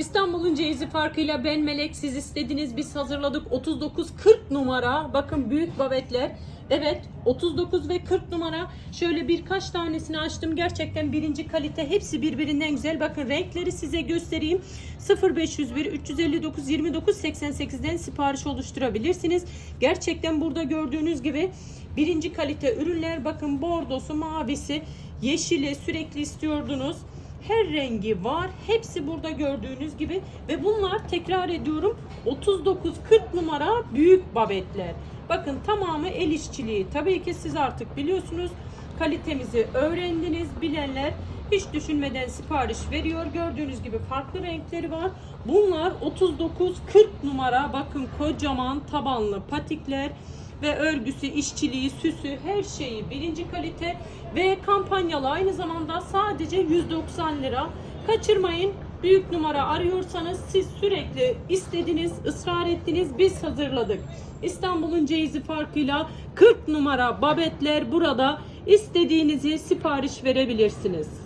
İstanbul'un ceyizi farkıyla ben Melek siz istediniz biz hazırladık. 39 40 numara. Bakın büyük babetler. Evet 39 ve 40 numara. Şöyle birkaç tanesini açtım. Gerçekten birinci kalite. Hepsi birbirinden güzel. Bakın renkleri size göstereyim. 0501 359 29 88'den sipariş oluşturabilirsiniz. Gerçekten burada gördüğünüz gibi birinci kalite ürünler. Bakın bordosu mavisi yeşili sürekli istiyordunuz her rengi var. Hepsi burada gördüğünüz gibi ve bunlar tekrar ediyorum 39-40 numara büyük babetler. Bakın tamamı el işçiliği. Tabii ki siz artık biliyorsunuz kalitemizi öğrendiniz. Bilenler hiç düşünmeden sipariş veriyor. Gördüğünüz gibi farklı renkleri var. Bunlar 39-40 numara. Bakın kocaman tabanlı patikler ve örgüsü, işçiliği, süsü her şeyi birinci kalite ve kampanyalı aynı zamanda sadece 190 lira. Kaçırmayın. Büyük numara arıyorsanız siz sürekli istediniz, ısrar ettiniz, biz hazırladık. İstanbul'un ceyizi farkıyla 40 numara babetler burada istediğinizi sipariş verebilirsiniz.